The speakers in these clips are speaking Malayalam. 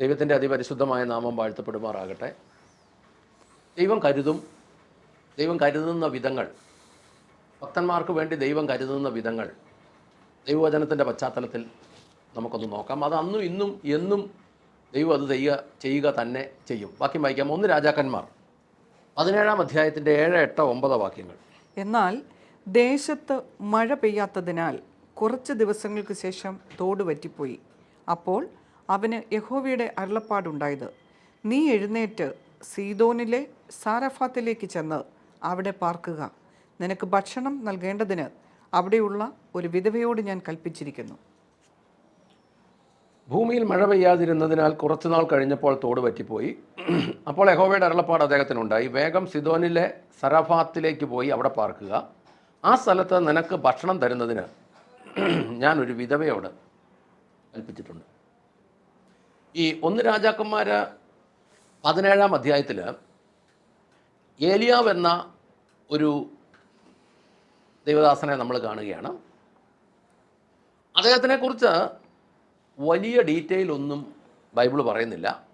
ദൈവത്തിന്റെ അതിപരിശുദ്ധമായ നാമം വാഴ്ത്തപ്പെടുമാറാകട്ടെ. ദൈവം കരുതും ദൈവം കരുതുന്ന വിധങ്ങൾ ഭക്തന്മാർക്ക് വേണ്ടി ദൈവം കരുതുന്ന വിധങ്ങൾ ദൈവവചനത്തിന്റെ പശ്ചാത്തലത്തിൽ നമുക്കൊന്ന് നോക്കാം. അത് അന്നും ഇന്നും എന്നും ദൈവം അത് ചെയ്യുക ചെയ്യുക തന്നെ ചെയ്യും. വാക്യം വായിക്കാം. ഒന്ന് രാജാക്കന്മാർ. പതിനേഴാം അധ്യായത്തിന്റെ ഏഴ് എട്ട് ഒമ്പത് വാക്യങ്ങൾ. എന്നാൽ ദേശത്ത് മഴ പെയ്യാത്തതിനാൽ കുറച്ച് ദിവസങ്ങൾക്ക് ശേഷം തോട് വറ്റിപ്പോയി. അപ്പോൾ അവന് യഹോവയുടെ അരുളപ്പാടുണ്ടായത്. നീ എഴുന്നേറ്റ് സീതോനിലെ സാരഫാത്തിലേക്ക് ചെന്ന് അവിടെ പാർക്കുക. നിനക്ക് ഭക്ഷണം നൽകേണ്ടതിന് അവിടെയുള്ള ഒരു വിധവയോട് ഞാൻ കൽപ്പിച്ചിരിക്കുന്നു. ഭൂമിയിൽ മഴ പെയ്യാതിരുന്നതിനാൽ കുറച്ചുനാൾ കഴിഞ്ഞപ്പോൾ തോട് പറ്റിപ്പോയി. അപ്പോൾ യഹോവയുടെ അരുളപ്പാട് അദ്ദേഹത്തിനുണ്ടായി. വേഗം സിദോനിലെ സരഫാത്തിലേക്ക് പോയി അവിടെ പാർക്കുക. ആ സ്ഥലത്ത് നിനക്ക് ഭക്ഷണം തരുന്നതിന് ഞാൻ ഒരു വിധവയോട് കൽപ്പിച്ചിട്ടുണ്ട്. ഈ ഒന്ന് രാജാക്കന്മാർ പതിനേഴാം അധ്യായത്തിൽ ഏലിയാവ് എന്ന ഒരു ദൈവദാസനെ നമ്മൾ കാണുകയാണ്. അദ്ദേഹത്തിനെക്കുറിച്ച് വലിയ ഡീറ്റെയിൽ ഒന്നും ബൈബിൾ പറയുന്നില്ല.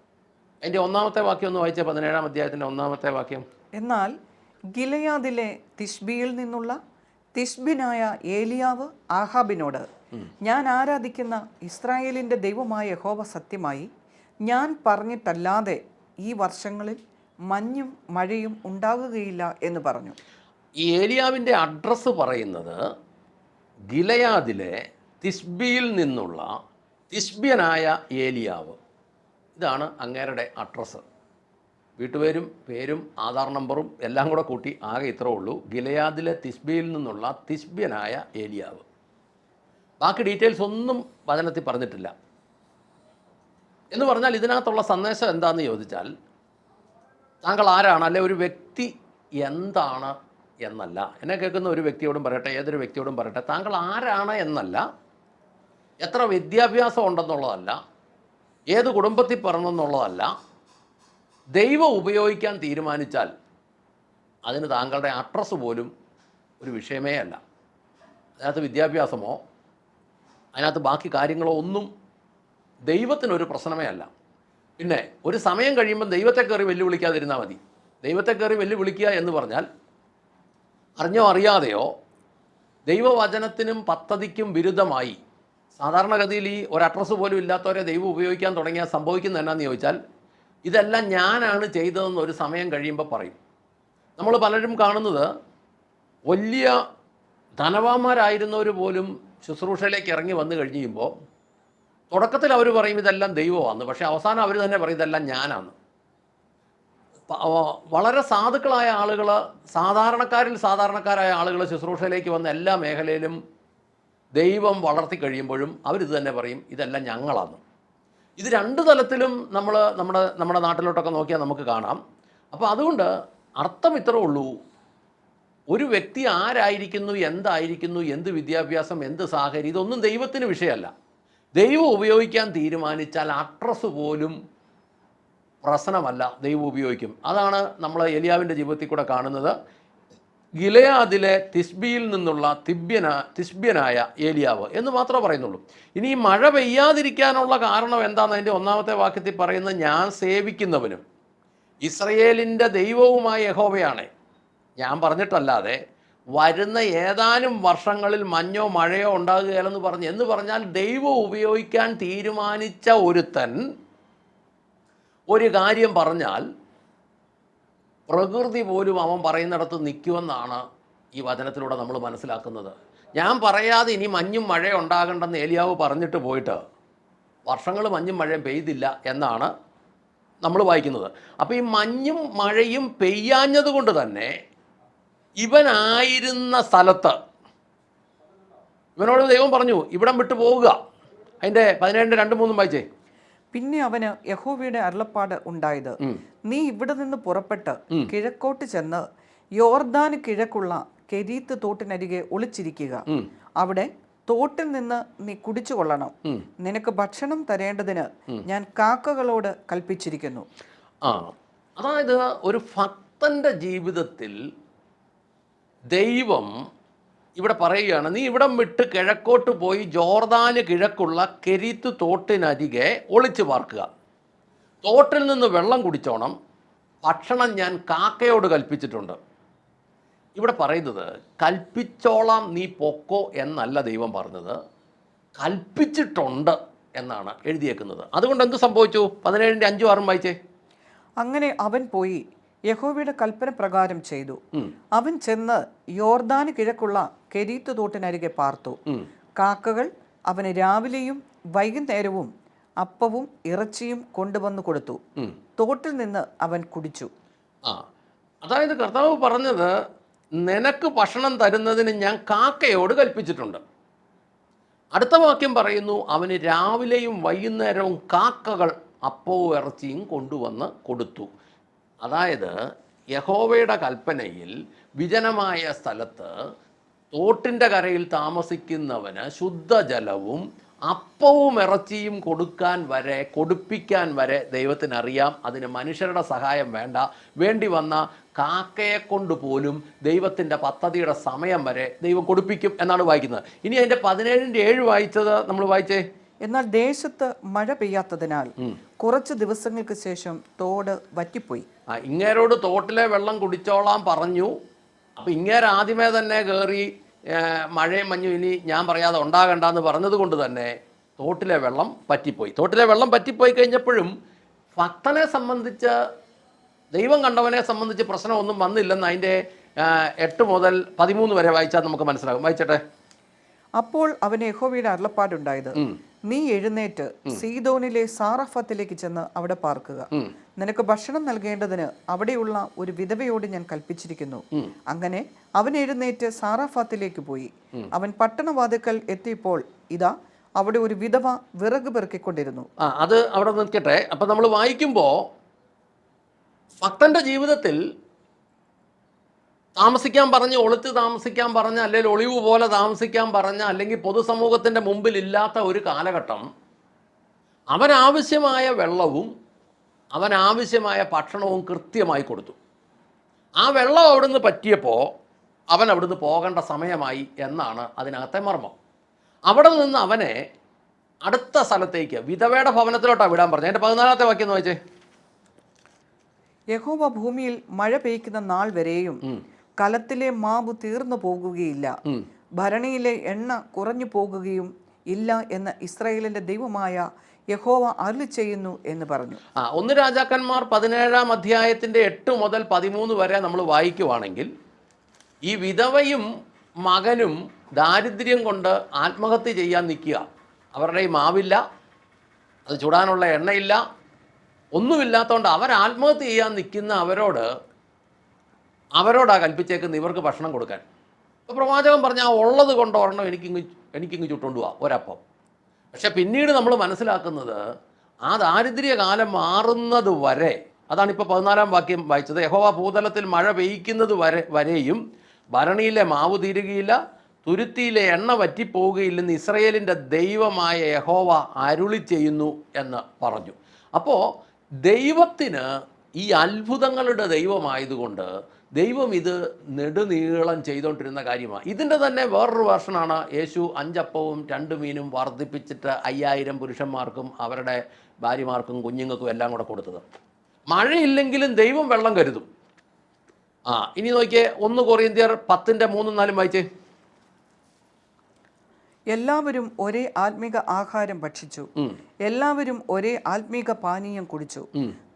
അതിന്റെ ഒന്നാമത്തെ വാക്യം ഒന്ന് വായിച്ച പതിനേഴാം അധ്യായത്തിന്റെ ഒന്നാമത്തെ വാക്യം. എന്നാൽ ഗിലയാദിലെ തിഷ്ബിയിൽ നിന്നുള്ള തിഷ്ബിനായ ഏലിയാവ് ആഹാബിനോട് ഞാൻ ആരാധിക്കുന്ന ഇസ്രായേലിന്റെ ദൈവമായ യഹോവ സത്യമായി ഞാൻ പറഞ്ഞിട്ടല്ലാതെ ഈ വർഷങ്ങളിൽ മഞ്ഞും മഴയും ഉണ്ടാകുകയില്ല എന്ന് പറഞ്ഞു. ഈ ഏലിയാവിന്റെ അഡ്രസ്സ് പറയുന്നത് ഗിലയാദിലെ തിസ്ബിയിൽ നിന്നുള്ള തിസ്ബിയനായ ഏലിയാവ്. ഇതാണ് അങ്ങേരുടെ അഡ്രസ്സ്. വീട്ടുപേരും പേരും ആധാർ നമ്പറും എല്ലാം കൂടെ കൂട്ടി ആകെ ഇത്രേ ഉള്ളൂ. ഗിലയാദിലെ തിസ്ബിയിൽ നിന്നുള്ള തിസ്ബ്യനായ ഏലിയാവ്. ബാക്കി ഡീറ്റെയിൽസ് ഒന്നും വചനത്തിൽ പറഞ്ഞിട്ടില്ല. എന്ന് പറഞ്ഞാൽ ഇതിനകത്തുള്ള സന്ദേശം എന്താണെന്ന് ചോദിച്ചാൽ താങ്കൾ ആരാണ് അല്ലെ ഒരു വ്യക്തി എന്താണ് എന്നല്ല. എന്നെ കേൾക്കുന്ന ഒരു വ്യക്തിയോടും പറയട്ടെ ഏതൊരു വ്യക്തിയോടും പറയട്ടെ താങ്കൾ ആരാണ് എന്നല്ല എത്ര വിദ്യാഭ്യാസം ഉണ്ടെന്നുള്ളതല്ല ഏത് കുടുംബത്തിൽ പിറന്നെന്നുള്ളതല്ല ദൈവം ഉപയോഗിക്കാൻ തീരുമാനിച്ചാൽ അതിന് താങ്കളുടെ അഡ്രസ്സ് പോലും ഒരു വിഷയമേ അല്ല. അതിനകത്ത് വിദ്യാഭ്യാസമോ അതിനകത്ത് ബാക്കി കാര്യങ്ങളോ ഒന്നും ദൈവത്തിനൊരു പ്രശ്നമേ അല്ല. പിന്നെ ഒരു സമയം കഴിയുമ്പം ദൈവത്തെ കയറി വെല്ലുവിളിക്കാതിരുന്നാൽ മതി. ദൈവത്തെ കയറി വെല്ലുവിളിക്കുക എന്ന് പറഞ്ഞാൽ അറിഞ്ഞോ അറിയാതെയോ ദൈവവചനത്തിനും പദ്ധതിക്കും വിരുദ്ധമായി സാധാരണഗതിയിൽ ഈ ഒരു അഡ്രസ്സ് പോലും ഇല്ലാത്തവരെ ദൈവം ഉപയോഗിക്കാൻ തുടങ്ങിയാൽ സംഭവിക്കുന്നത് എന്നാന്ന് ചോദിച്ചാൽ ഇതെല്ലാം ഞാനാണ് ചെയ്തതെന്ന് ഒരു സമയം കഴിയുമ്പോൾ പറയും. നമ്മൾ പലരും കാണുന്നത് വലിയ ധനവാന്മാരായിരുന്നവർ പോലും ശുശ്രൂഷയിലേക്ക് ഇറങ്ങി വന്നു കഴിയുമ്പോൾ തുടക്കത്തിൽ അവർ പറയും ഇതെല്ലാം ദൈവമാണ് പക്ഷേ അവസാനം അവർ തന്നെ പറയും ഇതെല്ലാം ഞാനാണ്. വളരെ സാധുക്കളായ ആളുകൾ സാധാരണക്കാരിൽ സാധാരണക്കാരായ ആളുകൾ ശുശ്രൂഷയിലേക്ക് വന്ന എല്ലാ മേഖലയിലും ദൈവം വളർത്തി കഴിയുമ്പോഴും അവരിത് തന്നെ പറയും ഇതെല്ലാം ഞങ്ങളാണ്. ഇത് രണ്ട് തലത്തിലും നമ്മൾ നമ്മുടെ നമ്മുടെ നാട്ടിലോട്ടൊക്കെ നോക്കിയാൽ നമുക്ക് കാണാം. അപ്പോൾ അതുകൊണ്ട് അർത്ഥം ഇത്രേ ഉള്ളൂ. ഒരു വ്യക്തി ആരായിരിക്കുന്നു എന്തായിരിക്കുന്നു എന്ത് വിദ്യാഭ്യാസം എന്ത് സാഹചര്യം ഇതൊന്നും ദൈവത്തിന് വിഷയമല്ല. ദൈവം ഉപയോഗിക്കാൻ തീരുമാനിച്ചാൽ അഡ്രസ്സ് പോലും പ്രശ്നമല്ല. ദൈവം ഉപയോഗിക്കും. അതാണ് നമ്മൾ എലിയാവിന്റെ ജീവിതത്തിൽ കൂടെ കാണുന്നത്. ഗിലയാദിലെ തിസ്ബിയിൽ നിന്നുള്ള തിബ്യന തിസ്ബ്യനായ ഏലിയാവ് എന്ന് മാത്രമേ പറയുന്നുള്ളൂ. ഇനി ഈ മഴ പെയ്യാതിരിക്കാനുള്ള കാരണം എന്താണെന്ന് അതിന്റെ ഒന്നാമത്തെ വാക്യത്തിൽ പറയുന്നത് ഞാൻ സേവിക്കുന്നവനും ഇസ്രയേലിന്റെ ദൈവവുമായ യഹോവയാണ്. ഞാൻ പറഞ്ഞിട്ടല്ലാതെ വരുന്ന ഏതാനും വർഷങ്ങളിൽ മഞ്ഞോ മഴയോ ഉണ്ടാകുകയില്ലെന്ന് പറഞ്ഞ് എന്ന് പറഞ്ഞാൽ ദൈവം ഉപയോഗിക്കാൻ തീരുമാനിച്ച ഒരുത്തൻ ഒരു കാര്യം പറഞ്ഞാൽ പ്രകൃതി പോലും അവൻ പറയുന്നിടത്ത് നിൽക്കുമെന്നാണ് ഈ വചനത്തിലൂടെ നമ്മൾ മനസ്സിലാക്കുന്നത്. ഞാൻ പറയാതെ ഇനി മഞ്ഞും മഴയും ഉണ്ടാകണ്ടെന്ന് ഏലിയാവ് പറഞ്ഞിട്ട് പോയിട്ട് വർഷങ്ങൾ മഞ്ഞും മഴയും പെയ്തില്ല എന്നാണ് നമ്മൾ വായിക്കുന്നത്. അപ്പോൾ ഈ മഞ്ഞും മഴയും പെയ്യാഞ്ഞത് കൊണ്ട് തന്നെ ഇവനായിരുന്ന സ്ഥലത്ത് ഇവനോട് ദൈവം പറഞ്ഞു ഇവിടം വിട്ടു പോവുക. അതിന്റെ പതിനേഴിന്റെ രണ്ട് മൂന്നും വായിച്ചേ. പിന്നെ അവന് യഹോവയുടെ അരുളപ്പാട് ഉണ്ടായത് നീ ഇവിടെ നിന്ന് പുറപ്പെട്ട് കിഴക്കോട്ട് ചെന്ന് യോർദാന് കിഴക്കുള്ള കെരീത്ത് തോട്ടിനരികെ ഒളിച്ചിരിക്കുക. അവിടെ തോട്ടിൽ നിന്ന് നീ കുടിച്ചു കൊള്ളണം. നിനക്ക് ഭക്ഷണം തരേണ്ടതിന് ഞാൻ കാക്കകളോട് കൽപ്പിച്ചിരിക്കുന്നു. ആ അതായത് ഒരു ഭക്തന്റെ ജീവിതത്തിൽ ദൈവം ഇവിടെ പറയുകയാണ് നീ ഇവിടം വിട്ട് കിഴക്കോട്ട് പോയി ജോർദാന് കിഴക്കുള്ള കെരീത്ത് തോട്ടിനരികെ ഒളിച്ചു പാർക്കുക. തോട്ടിൽ നിന്ന് വെള്ളം കുടിച്ചോണം. ഭക്ഷണം ഞാൻ കാക്കയോട് കൽപ്പിച്ചിട്ടുണ്ട്. ഇവിടെ പറയുന്നത് കൽപ്പിച്ചോളാം നീ പൊക്കോ എന്നല്ല ദൈവം പറഞ്ഞത്. കൽപ്പിച്ചിട്ടുണ്ട് എന്നാണ് എഴുതിയേക്കുന്നത്. അതുകൊണ്ട് എന്ത് സംഭവിച്ചു? പതിനേഴിന്റെ അഞ്ചും ആറും വായിച്ചേ. അങ്ങനെ അവൻ പോയി യഹോവയുടെ കൽപ്പന പ്രകാരം ചെയ്തു. അവൻ ചെന്ന് യോർദാന് കിഴക്കുള്ള കെരീത്ത് തോട്ടിനരികെ പാർത്തു. കാക്കകൾ അവന് രാവിലെയും വൈകുന്നേരവും അപ്പവും ഇറച്ചിയും കൊണ്ടുവന്നു കൊടുത്തു. തോട്ടിൽ നിന്ന് അവൻ കുടിച്ചു. ആ അതായത് കർത്താവ് പറഞ്ഞത് നിനക്ക് ഭക്ഷണം തരുന്നതിന് ഞാൻ കാക്കയോട് കൽപ്പിച്ചിട്ടുണ്ട്. അടുത്ത വാക്യം പറയുന്നു അവന് രാവിലെയും വൈകുന്നേരവും കാക്കകൾ അപ്പവും ഇറച്ചിയും കൊണ്ടുവന്ന് കൊടുത്തു. അതായത് യഹോവയുടെ കൽപ്പനയിൽ വിജനമായ സ്ഥലത്ത് തോട്ടിന്റെ കരയിൽ താമസിക്കുന്നവന് ശുദ്ധജലവും അപ്പവും ഇറച്ചിയും കൊടുക്കാൻ വരെ കൊടുപ്പിക്കാൻ വരെ ദൈവത്തിനറിയാം. അതിന് മനുഷ്യരുടെ സഹായം വേണ്ട. വേണ്ടി വന്ന കാക്കയെ കൊണ്ട് പോലും ദൈവത്തിന്റെ പദ്ധതിയുടെ സമയം വരെ ദൈവം കൊടുപ്പിക്കും എന്നാണ് വായിക്കുന്നത്. ഇനി അതിന്റെ പതിനേഴിന്റെ ഏഴ് വായിച്ചത് നമ്മൾ വായിച്ചേ? എന്നാൽ ദേശത്ത് മഴ പെയ്യാത്തതിനാൽ കുറച്ച് ദിവസങ്ങൾക്ക് ശേഷം തോട് വറ്റിപ്പോയി. ആ ഇങ്ങേരോട് തോട്ടിലെ വെള്ളം കുടിച്ചോളാം പറഞ്ഞു. അപ്പം ഇങ്ങേരാദ്യമേ തന്നെ കയറി മഴയും മഞ്ഞും ഇനി ഞാൻ പറയാതെ ഉണ്ടാകണ്ട എന്ന് പറഞ്ഞത് കൊണ്ട് തന്നെ തോട്ടിലെ വെള്ളം പറ്റിപ്പോയി. തോട്ടിലെ വെള്ളം പറ്റിപ്പോയി കഴിഞ്ഞപ്പോഴും ഭക്തനെ സംബന്ധിച്ച് ദൈവം കണ്ടവനെ സംബന്ധിച്ച് പ്രശ്നമൊന്നും വന്നില്ലെന്ന് അതിന്റെ എട്ട് മുതൽ പതിമൂന്ന് വരെ വായിച്ചാൽ നമുക്ക് മനസ്സിലാകും. വായിച്ചട്ടെ? അപ്പോൾ അവന് യഹോവയുടെ അരുളപ്പാടുണ്ടായത് നീ എഴുന്നേറ്റ് സീതോനിലെ സാറഫത്തിലേക്ക് ചെന്ന് അവിടെ പാർക്കുക. നിനക്ക് ഭക്ഷണം നൽകേണ്ടതിന് അവിടെയുള്ള ഒരു വിധവയോട് ഞാൻ കൽപ്പിച്ചിരിക്കുന്നു. അങ്ങനെ അവൻ എഴുന്നേറ്റ് സാറാഫാത്തിലേക്ക് പോയി. അവൻ പട്ടണവാതുക്കൽ എത്തിയപ്പോൾ ഇതാ അവിടെ ഒരു വിധവ വിറക് പെറുക്കിക്കൊണ്ടിരുന്നു. ആ അത് അവിടെ നിൽക്കട്ടെ. അപ്പം നമ്മൾ വായിക്കുമ്പോൾ ഭക്തന്റെ ജീവിതത്തിൽ താമസിക്കാൻ പറഞ്ഞ് ഒളിച്ച് താമസിക്കാൻ പറഞ്ഞ അല്ലെങ്കിൽ ഒളിവ് പോലെ താമസിക്കാൻ പറഞ്ഞ അല്ലെങ്കിൽ പൊതുസമൂഹത്തിന്റെ മുമ്പിൽ ഇല്ലാത്ത ഒരു കാലഘട്ടം അവനാവശ്യമായ വെള്ളവും അവനാവശ്യമായ ഭക്ഷണവും കൃത്യമായി കൊടുത്തു. ആ വെള്ളം അവിടുന്ന് പറ്റിയപ്പോൾ അവൻ അവിടുന്ന് പോകേണ്ട സമയമായി എന്നാണ് അതിനകത്തെ മർമ്മം. അവിടെ നിന്ന് അവനെ അടുത്ത സ്ഥലത്തേക്ക് വിധവയുടെ ഭവനത്തിലോട്ടാണ് വിടാൻ പറഞ്ഞത്. എന്റെ പതിനാലാമത്തെ വാക്യം എന്ന് വെച്ചേ യഹോവ ഭൂമിയിൽ മഴ പെയ്ക്കുന്ന നാൾ വരെയും കലത്തിലെ മാവ് തീർന്നു പോകുകയില്ല. ഭരണിയിലെ എണ്ണ കുറഞ്ഞു പോകുകയും ഇല്ല എന്ന് ഇസ്രയേലിന്റെ ദൈവമായ യഹോവ അരുളി ചെയ്യുന്നു എന്ന് പറഞ്ഞു. ആ ഒന്ന് രാജാക്കന്മാർ പതിനേഴാം അധ്യായത്തിന്റെ എട്ട് മുതൽ പതിമൂന്ന് വരെ നമ്മൾ വായിക്കുവാണെങ്കിൽ ഈ വിധവയും മകനും ദാരിദ്ര്യം കൊണ്ട് ആത്മഹത്യ ചെയ്യാൻ നിൽക്കുക. അവരുടെ മാവില്ല അത് ചുടാനുള്ള എണ്ണയില്ല ഒന്നുമില്ലാത്തതുകൊണ്ട് അവർ ആത്മഹത്യ ചെയ്യാൻ നിൽക്കുന്ന അവരോട് അവരോടാ കൽപ്പിച്ചേക്കുന്നത് ഇവർക്ക് ഭക്ഷണം കൊടുക്കാൻ. അപ്പോൾ പ്രവാചകൻ പറഞ്ഞ ആ ഉള്ളത് കൊണ്ട് ഒരെണ്ണം എനിക്കിങ്ങ് എനിക്കിങ്ങ് ചുട്ടുകൊണ്ട് പോവാം ഒരപ്പം. പക്ഷെ പിന്നീട് നമ്മൾ മനസ്സിലാക്കുന്നത് ആ ദാരിദ്ര്യ കാലം മാറുന്നത് വരെ അതാണ് ഇപ്പോൾ പതിനാലാം വാക്യം വായിച്ചത് യഹോവ ഭൂതലത്തിൽ മഴ പെയ്യ്ക്കുന്നത് വരെ വരെയും ഭരണിയിലെ മാവ് തീരുകയില്ല തുരുത്തിയിലെ എണ്ണ വറ്റിപ്പോവുകയില്ലെന്ന് ഇസ്രയേലിന്റെ ദൈവമായ യഹോവ അരുളി ചെയ്യുന്നു എന്ന് പറഞ്ഞു. അപ്പോൾ ദൈവത്തിന് ഈ അത്ഭുതങ്ങളുടെ ദൈവമായതുകൊണ്ട് ദൈവം ഇത് നെടുനീളം ചെയ്തുകൊണ്ടിരുന്ന കാര്യമാണ് ഇതിന്റെ തന്നെ വേറൊരു വേർഷനാണ് യേശു അഞ്ചപ്പവും രണ്ട് മീനും വർദ്ധിപ്പിച്ചിട്ട് അയ്യായിരം പുരുഷന്മാർക്കും അവരുടെ ഭാര്യമാർക്കും കുഞ്ഞുങ്ങൾക്കും എല്ലാം കൂടെ കൊടുത്തത്. മഴയില്ലെങ്കിലും ദൈവം വെള്ളം കരുതും. ആ ഇനി നോക്കിയേ ഒന്ന് കൊറിയന്തിയർ പത്തിന്റെ മൂന്നും നാലും വായിച്ചേ. എല്ലാവരും ഒരേ ആത്മീക ആഹാരം ഭക്ഷിച്ചു. എല്ലാവരും ഒരേ ആത്മീക പാനീയം കുടിച്ചു.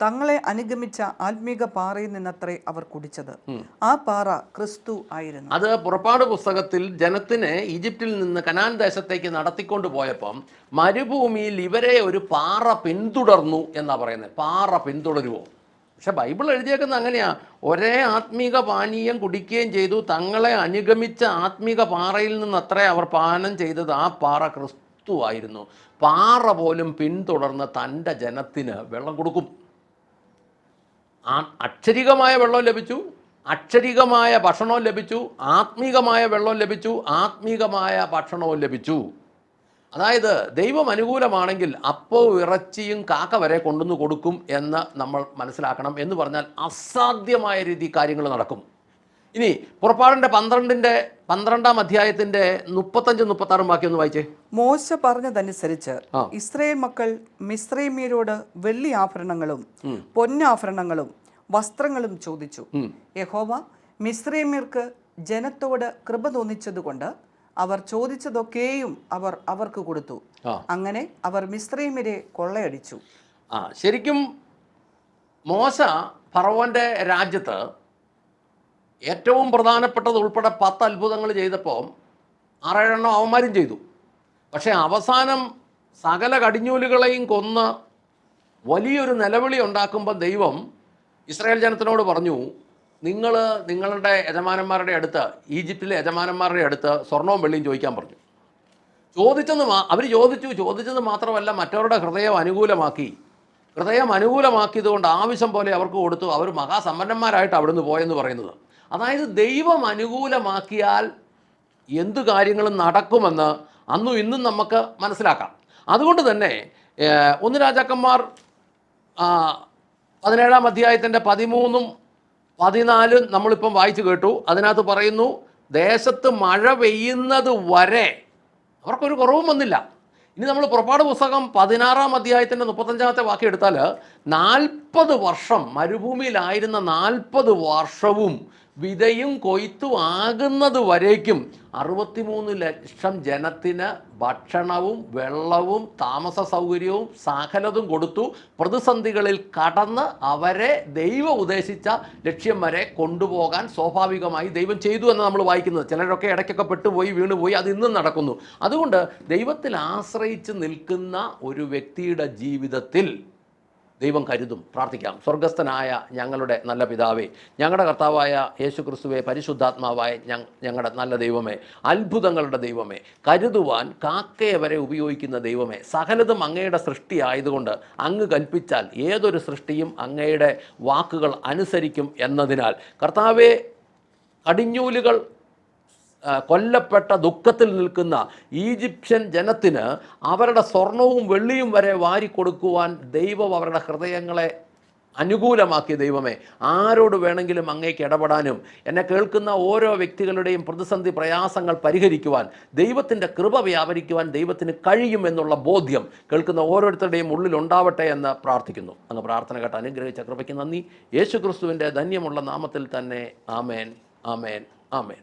തങ്ങളെ അനുഗമിച്ച ആത്മീക പാറയിൽ നിന്നത്രേ അവർ കുടിച്ചത്. ആ പാറ ക്രിസ്തു ആയിരുന്നു. അത് പുറപ്പാട് പുസ്തകത്തിൽ ജനത്തിനെ ഈജിപ്തിൽ നിന്ന് കനാൻ ദേശത്തേക്ക് നടത്തിക്കൊണ്ട് പോയപ്പം മരുഭൂമിയിൽ ഇവരെ ഒരു പാറ പിന്തുടർന്നു എന്നാ പറയുന്നത്. പാറ പിന്തുടരുമോ പക്ഷെ ബൈബിൾ എഴുതിയേക്കുന്നത് അങ്ങനെയാ. ഒരേ ആത്മീക പാനീയം കുടിക്കുകയും ചെയ്തു. തങ്ങളെ അനുഗമിച്ച ആത്മീക പാറയിൽ നിന്ന് അത്രേ അവർ പാനം ചെയ്തത്. ആ പാറ ക്രിസ്തു ആയിരുന്നു. പാറ പോലും പിന്തുടർന്ന് തന്റെ ജനത്തിന് വെള്ളം കൊടുക്കും. ആ അക്ഷരികമായ വെള്ളം ലഭിച്ചു. അക്ഷരികമായ ഭക്ഷണവും ലഭിച്ചു. ആത്മീകമായ വെള്ളം ലഭിച്ചു. ആത്മീകമായ ഭക്ഷണവും ലഭിച്ചു. അതായത് ദൈവം അനുകൂലമാണെങ്കിൽ അപ്പവും ഇറച്ചിയും കാക്ക വരെ കൊണ്ടുവന്ന് കൊടുക്കും എന്ന് നമ്മൾ മനസ്സിലാക്കണം എന്ന് പറഞ്ഞാൽ അസാധ്യമായ രീതി കാര്യങ്ങൾ നടക്കും. ഇനി പുറപ്പാടിന്റെ പന്ത്രണ്ടിന്റെ പന്ത്രണ്ടാം അധ്യായത്തിന്റെ മുപ്പത്തഞ്ച് മുപ്പത്താറും ബാക്കി ഒന്ന് വായിച്ചേ. മോശ പറഞ്ഞതനുസരിച്ച്. ഇസ്രയേൽ മക്കൾ മിസ്രൈമിയരോട് വെള്ളി ആഭരണങ്ങളും പൊന്നാഭരണങ്ങളും വസ്ത്രങ്ങളും ചോദിച്ചു. യഹോവ മിശ്രൈമ്യർക്ക് ജനത്തോട് കൃപ തോന്നിച്ചതുകൊണ്ട് അവർ ചോദിച്ചതൊക്കെയും അവർ അവർക്ക് കൊടുത്തു. അങ്ങനെ അവർ മിശ്രൈമ്യരെ കൊള്ളയടിച്ചു. ആ ശരിക്കും മോശ ഫറവോന്റെ രാജ്യത്ത് ഏറ്റവും പ്രധാനപ്പെട്ടത് ഉൾപ്പെടെ പത്ത് അത്ഭുതങ്ങൾ ചെയ്തപ്പോൾ ആറേഴെണ്ണം അവന്മാരും ചെയ്തു. പക്ഷേ അവസാനം സകല കടിഞ്ഞൂലുകളെയും കൊന്ന് വലിയൊരു നിലവിളി ഉണ്ടാക്കുമ്പോൾ ദൈവം ഇസ്രായേൽ ജനത്തിനോട് പറഞ്ഞു നിങ്ങൾ നിങ്ങളുടെ യജമാനന്മാരുടെ അടുത്ത് ഈജിപ്തിലെ യജമാനന്മാരുടെ അടുത്ത് സ്വർണവും വെള്ളിയും ചോദിക്കാൻ പറഞ്ഞു. ചോദിച്ചെന്ന് അവർ ചോദിച്ചു. ചോദിച്ചത് മാത്രമല്ല മറ്റവരുടെ ഹൃദയം അനുകൂലമാക്കി. ഹൃദയം അനുകൂലമാക്കിയതുകൊണ്ട് ആവശ്യം പോലെ അവർക്ക് കൊടുത്തു. അവർ മഹാസമ്പന്നന്മാരായിട്ട് അവിടുന്ന് പോയെന്ന് പറയുന്നത്. അതായത് ദൈവം അനുകൂലമാക്കിയാൽ എന്തു കാര്യങ്ങളും നടക്കുമെന്ന് അന്നും ഇന്നും നമുക്ക് മനസ്സിലാക്കാം. അതുകൊണ്ട് തന്നെ ഒന്ന് രാജാക്കന്മാർ പതിനേഴാം അധ്യായത്തിന്റെ പതിമൂന്നും പതിനാലും നമ്മളിപ്പം വായിച്ചു കേട്ടു. അതിനകത്ത് പറയുന്നു ദേശത്ത് മഴ പെയ്യുന്നത് വരെ അവർക്കൊരു കുറവും വന്നില്ല. ഇനി നമ്മൾ പുറപ്പാട് പുസ്തകം പതിനാറാം അധ്യായത്തിന്റെ മുപ്പത്തഞ്ചാമത്തെ വാക്യം എടുത്താൽ നാൽപ്പത് വർഷം മരുഭൂമിയിലായിരുന്ന നാൽപ്പത് വർഷവും വിതയും കൊയ്ത്തും ആകുന്നത് വരേക്കും അറുപത്തിമൂന്ന് ലക്ഷം ജനത്തിന് ഭക്ഷണവും വെള്ളവും താമസ സൗകര്യവും സാഹലതും കൊടുത്തു. പ്രതിസന്ധികളിൽ കടന്ന് അവരെ ദൈവം ഉദ്ദേശിച്ച ലക്ഷ്യം വരെ കൊണ്ടുപോകാൻ സ്വാഭാവികമായി ദൈവം ചെയ്തു എന്ന് നമ്മൾ വായിക്കുന്നത്. ചിലരൊക്കെ ഇടയ്ക്കൊക്കെ പെട്ടുപോയി വീണുപോയി അത് ഇന്നും നടക്കുന്നു. അതുകൊണ്ട് ദൈവത്തിൽ ആശ്രയിച്ച് നിൽക്കുന്ന ഒരു വ്യക്തിയുടെ ജീവിതത്തിൽ ദൈവം കരുതും പ്രാർത്ഥിക്കാം. സ്വർഗസ്ഥനായ ഞങ്ങളുടെ നല്ല പിതാവേ ഞങ്ങളുടെ കർത്താവായ യേശു ക്രിസ്തുവെ പരിശുദ്ധാത്മാവായ ഞങ്ങളുടെ നല്ല ദൈവമേ അത്ഭുതങ്ങളുടെ ദൈവമേ കരുതുവാൻ കാക്കയെ വരെ ഉപയോഗിക്കുന്ന ദൈവമേ സകലതും അങ്ങയുടെ സൃഷ്ടി ആയതുകൊണ്ട് അങ്ങ് കൽപ്പിച്ചാൽ ഏതൊരു സൃഷ്ടിയും അങ്ങയുടെ വാക്കുകൾ അനുസരിക്കും എന്നതിനാൽ കർത്താവെ കടിഞ്ഞൂലുകൾ കൊല്ലപ്പെട്ട ദുഃഖത്തിൽ നിൽക്കുന്ന ഈജിപ്ഷ്യൻ ജനത്തിന് അവരുടെ സ്വർണവും വെള്ളിയും വരെ വാരി കൊടുക്കുവാൻ ദൈവം അവരുടെ ഹൃദയങ്ങളെ അനുകൂലമാക്കിയ ദൈവമേ ആരോട് വേണമെങ്കിലും അങ്ങേക്ക് ഇടപെടാനും എന്നെ കേൾക്കുന്ന ഓരോ വ്യക്തികളുടെയും പ്രതിസന്ധി പ്രയാസങ്ങൾ പരിഹരിക്കുവാൻ ദൈവത്തിന്റെ കൃപ വ്യാപരിക്കുവാൻ ദൈവത്തിന് കഴിയുമെന്നുള്ള ബോധ്യം കേൾക്കുന്ന ഓരോരുത്തരുടെയും ഉള്ളിൽ ഉണ്ടാവട്ടെ എന്ന് പ്രാർത്ഥിക്കുന്നു. അങ്ങ് പ്രാർത്ഥന കേട്ട് അനുഗ്രഹിച്ച കൃപയ്ക്ക് നന്ദി. യേശു ക്രിസ്തുവിന്റെ ധന്യമുള്ള നാമത്തിൽ തന്നെ ആമേൻ ആമേൻ ആമേൻ.